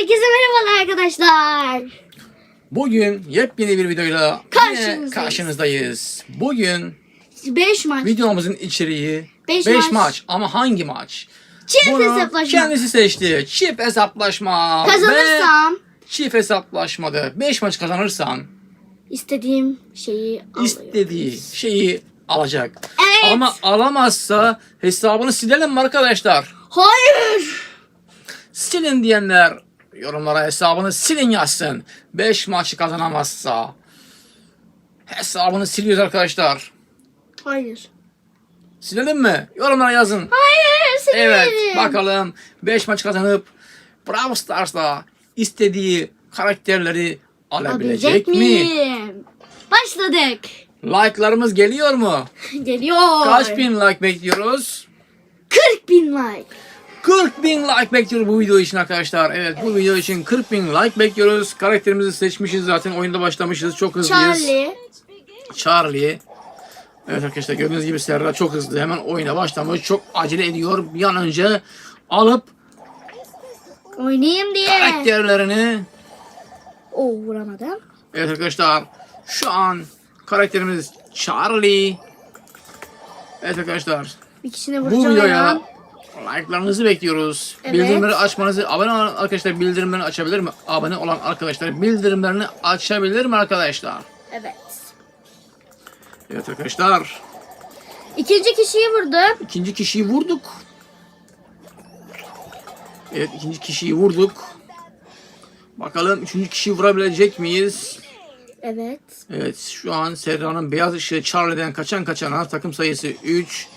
Herkese merhabalar arkadaşlar. Bugün yepyeni bir videoyla Karşınızdayız. karşınızdayız. Bugün 5 maç. videomuzun içeriği Beş 5 maç. maç. ama hangi maç? Çift Bunu hesaplaşma. Kendisi seçti. Çift hesaplaşma. Kazanırsam çift hesaplaşmada 5 maç kazanırsan istediğim şeyi alıyorum. istediği şeyi alacak. Evet. Ama alamazsa hesabını silelim mi arkadaşlar? Hayır. Silin diyenler yorumlara hesabını silin yazsın. 5 maçı kazanamazsa hesabını siliyoruz arkadaşlar. Hayır. Silelim mi? Yorumlara yazın. Hayır. Evet silmeyelim. bakalım 5 maç kazanıp Brawl Stars'ta istediği karakterleri alabilecek mi? miyim? Başladık. Like'larımız geliyor mu? Geliyor. Kaç bin like bekliyoruz? 40 bin like. 40 bin like bekliyoruz bu video için arkadaşlar. Evet bu video için 40 bin like bekliyoruz. Karakterimizi seçmişiz zaten oyunda başlamışız. Çok hızlıyız. Charlie. Charlie. Evet arkadaşlar gördüğünüz gibi Serra çok hızlı. Hemen oyuna başlamış. Çok acele ediyor. Bir an önce alıp Oynayayım diye. karakterlerini Oo vuramadım. Evet arkadaşlar şu an karakterimiz Charlie. Evet arkadaşlar Bir kişine bu vuracağım. videoya. Like'larınızı bekliyoruz. Evet. Bildirimleri açmanızı, abone olan arkadaşlar bildirimlerini açabilir mi? Abone olan arkadaşlar bildirimlerini açabilir mi arkadaşlar? Evet. Evet arkadaşlar İkinci kişiyi vurdum. ikinci kişiyi vurduk. Evet ikinci kişiyi vurduk. Bakalım üçüncü kişiyi vurabilecek miyiz? Evet. Evet şu an Serra'nın beyaz ışığı Charlie'den kaçan kaçana takım sayısı 3.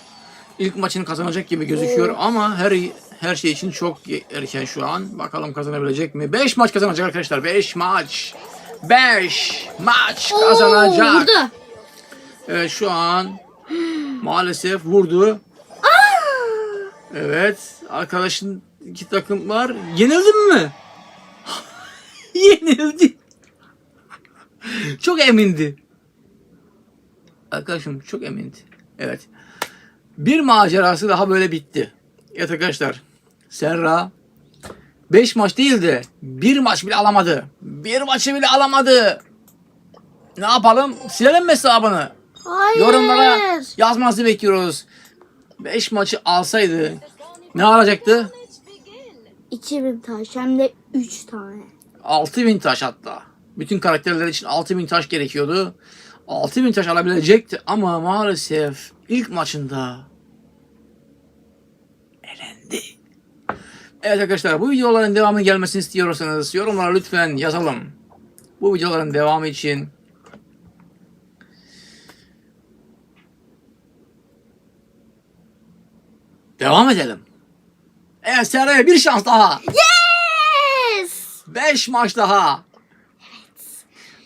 İlk maçını kazanacak gibi gözüküyor ama her her şey için çok erken şu an. Bakalım kazanabilecek mi? 5 maç kazanacak arkadaşlar. 5 maç. 5 maç kazanacak. Oo, vurdu. Evet şu an maalesef vurdu. Evet arkadaşın iki takım var. Yenildin mi? Yenildi. Çok emindi. Arkadaşım çok emindi. Evet. Bir macerası daha böyle bitti. Evet arkadaşlar. Serra 5 maç değil de bir maç bile alamadı. Bir maçı bile alamadı. Ne yapalım? Silelim mi hesabını? Hayır. Yorumlara yazmanızı bekliyoruz. 5 maçı alsaydı ne alacaktı? 2000 taş hem de 3 tane. 6000 taş hatta. Bütün karakterler için 6000 taş gerekiyordu. 6000 taş alabilecekti ama maalesef ilk maçında elendi. Evet arkadaşlar bu videoların devamı gelmesini istiyorsanız yorumlara lütfen yazalım. Bu videoların devamı için devam edelim. Evet Serra'ya bir şans daha. Yes! 5 maç daha.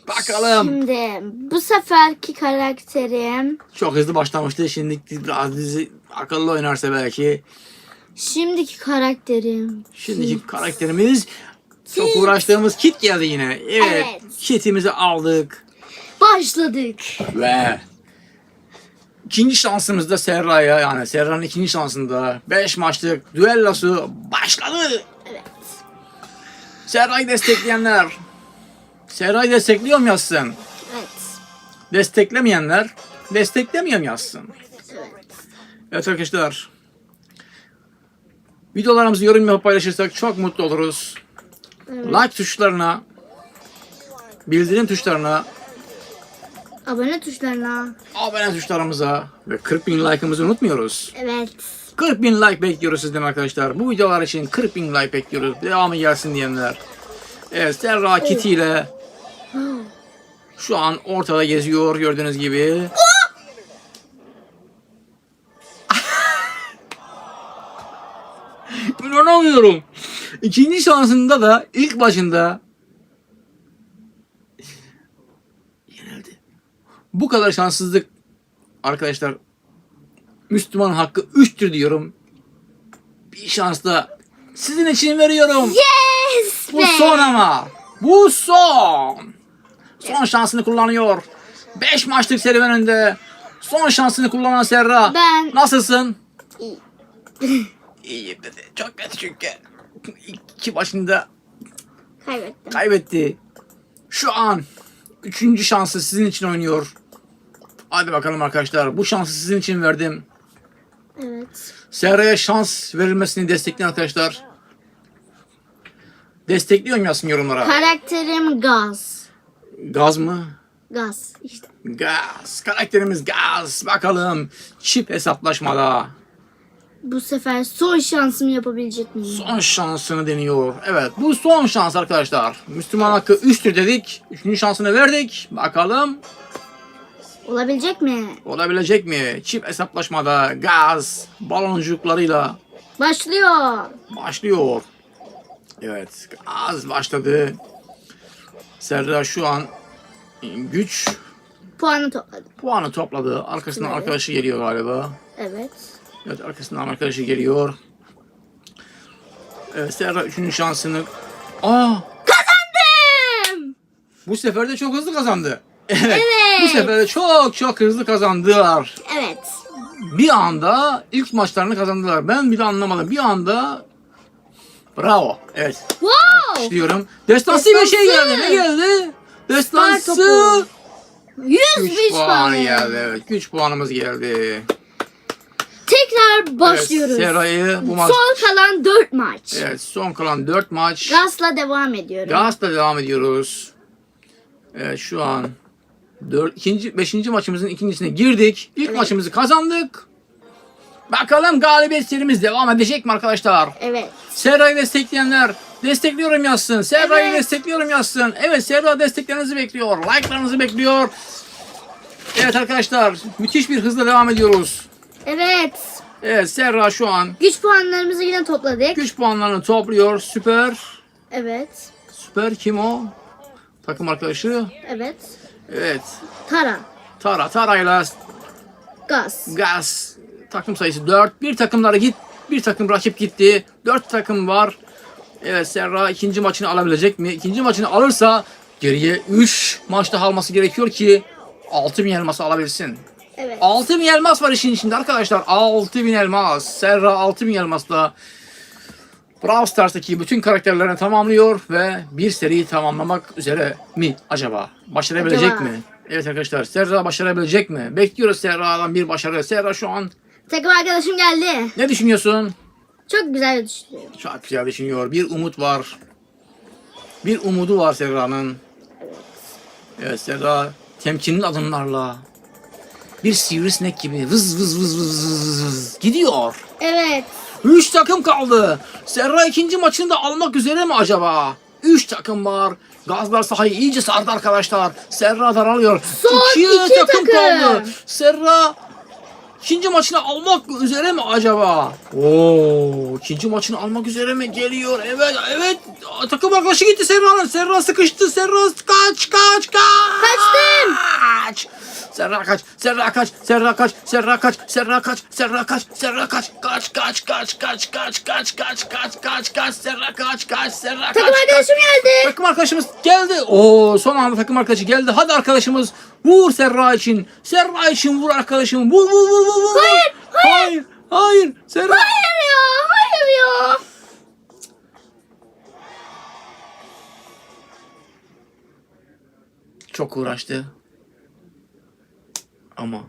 Bakalım. Şimdi bu seferki karakterim Çok hızlı başlamıştı. Şimdi biraz dizi akıllı oynarsa belki. şimdiki karakterim. Şimdiki Kit. karakterimiz çok Kit. uğraştığımız kit geldi yine. Evet. Evet. Kitimizi aldık. Başladık. Ve ikinci şansımızda Serra'ya yani Serra'nın ikinci şansında 5 maçlık düellosu başladı. Evet. Serra'yı destekleyenler Serra'yı destekliyor mu yazsın? Evet. Desteklemeyenler desteklemiyorum yazsın. Evet. Evet arkadaşlar. Videolarımızı yorum yapıp paylaşırsak çok mutlu oluruz. Evet. Like tuşlarına, bildirim tuşlarına, Abone tuşlarına. abone tuşlarımıza ve 40 bin like'ımızı unutmuyoruz. Evet. 40 bin like bekliyoruz sizden arkadaşlar. Bu videolar için 40 bin like bekliyoruz. Devamı gelsin diyenler. Evet Serra Kitty ile şu an ortada geziyor gördüğünüz gibi. İnanamıyorum. İkinci şansında da ilk başında yenildi. Bu kadar şanssızlık arkadaşlar Müslüman hakkı 3'tür diyorum. Bir şans da sizin için veriyorum. Yes Bu son ama. Bu son. Son şansını kullanıyor. 5 maçlık serüveninde son şansını kullanan Serra. Ben- Nasılsın? İyi. İyi dedi. Çok kötü çünkü. İki başında Kaybettim. Kaybetti. Şu an üçüncü şansı sizin için oynuyor. Hadi bakalım arkadaşlar. Bu şansı sizin için verdim. evet. Serra'ya şans verilmesini destekleyin arkadaşlar. Destekliyorum yazsın yorumlara. Karakterim Gaz. Gaz mı? Gaz işte. Gaz. Karakterimiz gaz. Bakalım. Çip hesaplaşmada. Bu sefer son şansımı yapabilecek miyim? Son şansını deniyor. Evet bu son şans arkadaşlar. Müslüman hakkı 3'tür dedik. Üçüncü şansını verdik. Bakalım Olabilecek mi? olabilecek mi? Çip hesaplaşmada gaz baloncuklarıyla Başlıyor. başlıyor. Evet gaz başladı. Serra şu an güç Puanı topladım. puanı topladı. Arkasından Evet. arkadaşı geliyor galiba. Evet. Evet arkasından arkadaşı geliyor. Evet Serra üçüncü şansını... Aa Kazandım. bu sefer de çok hızlı kazandı. Evet. Evet. Bu sefer de çok çok hızlı kazandılar. Evet. Bir anda ilk maçlarını kazandılar. Ben bile anlamadım. Bir anda Bravo. Evet. Wow. Diyorum. Destansı bir şey geldi. Ne geldi? Destansı. topu. 100 Güç güç puanı puanı. geldi. Evet. Güç puanımız geldi. Tekrar başlıyoruz. Evet, Seray'ı bu maç. Son kalan 4 maç. Evet son kalan 4 maç. Gaz'la devam ediyorum. Gaz'la devam ediyoruz. Evet şu an 4 ikinci 5. maçımızın ikincisine girdik. İlk Evet. maçımızı kazandık. Bakalım galibiyet serimiz devam edecek mi arkadaşlar? Evet. Serra'yı destekleyenler destekliyorum yazsın. Serra'yı Evet. destekliyorum yazsın. Evet Serra desteklerinizi bekliyor. Like'larınızı bekliyor. Evet arkadaşlar müthiş bir hızla devam ediyoruz. Evet. Evet Serra şu an Güç puanlarımızı yine topladık. güç puanlarını topluyor. Süper. Evet. Süper kim o? Takım arkadaşı. Evet. Evet. Tara. Tara Tara'yla Gaz. Gaz takım sayısı 4. Bir takımları git. Bir takım rakip gitti. 4 takım var. Evet Serra ikinci maçını alabilecek mi? İkinci maçını alırsa geriye 3 maç daha alması gerekiyor ki 6000 elması alabilsin. Evet. 6000 elmas var işin içinde arkadaşlar. 6000 elmas. Serra 6000 elmasla Brawl Stars'taki bütün karakterlerini tamamlıyor ve bir seriyi tamamlamak üzere mi acaba? Başarabilecek Acaba? mi? Evet arkadaşlar Serra başarabilecek mi? Bekliyoruz Serra'dan bir başarı. Serra şu an Takım arkadaşım geldi. ne düşünüyorsun? Çok güzel düşünüyorum. Çok güzel düşünüyor. Bir umut var. Bir umudu var Serra'nın. Evet Serra temkinli adımlarla bir sivrisinek gibi vız vız vız vız vız vız gidiyor. Evet. Üç takım kaldı. Serra ikinci maçını da almak üzere mi acaba? Üç takım var. Gazlar sahayı iyice sardı arkadaşlar. Serra daralıyor. Son iki takım. kaldı. Serra ikinci maçını almak üzere mi acaba? Oo, ikinci maçını almak üzere mi geliyor? Evet, evet. Takım arkadaşı gitti Serra'nın. Serra sıkıştı. Serra kaç, kaç, kaç. Kaçtım. Kaç. Serra kaç, Serra kaç, Serra kaç, Serra kaç, Serra kaç, Serra kaç, Serra kaç, kaç, kaç, kaç, kaç, kaç, kaç, kaç, kaç, kaç, kaç, Serra kaç, kaç, Serra kaç. Takım arkadaşım geldi. Takım arkadaşımız geldi. Oo son anda takım arkadaşı geldi. Hadi arkadaşımız vur Serra için. Serra için vur arkadaşım. Vur vur vur vur. vur. Hayır, Hayır. Hayır. Serra. Hayır ya. Hayır ya. Çok uğraştı. Ama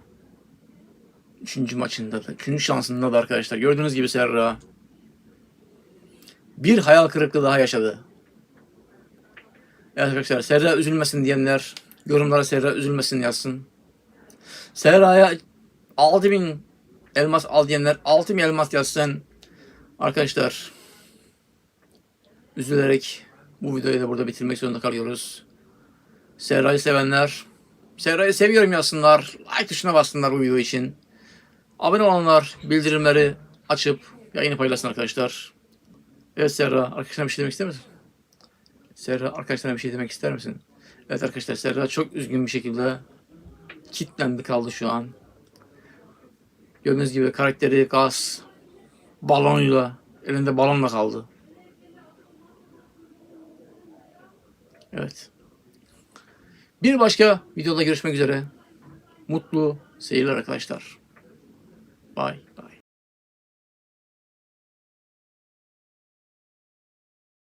üçüncü maçında da, üçüncü şansında da arkadaşlar gördüğünüz gibi Serra bir hayal kırıklığı daha yaşadı. Evet arkadaşlar Serra üzülmesin diyenler yorumlara Serra üzülmesin yazsın. Serra'ya 6000 elmas al diyenler 6000 elmas yazsın. Arkadaşlar üzülerek bu videoyu da burada bitirmek zorunda kalıyoruz. Serra'yı sevenler Serra'yı seviyorum yazsınlar. Like tuşuna bassınlar bu video için. Abone olanlar bildirimleri açıp yayını paylaşsın arkadaşlar. Evet Serra arkadaşlarına bir şey demek ister misin? Serra arkadaşlarına bir şey demek ister misin? Evet arkadaşlar Serra çok üzgün bir şekilde kilitlendi kaldı şu an. Gördüğünüz gibi karakteri gaz balonuyla elinde balonla kaldı. Evet. Bir başka videoda görüşmek üzere. Mutlu seyirler arkadaşlar. Bye.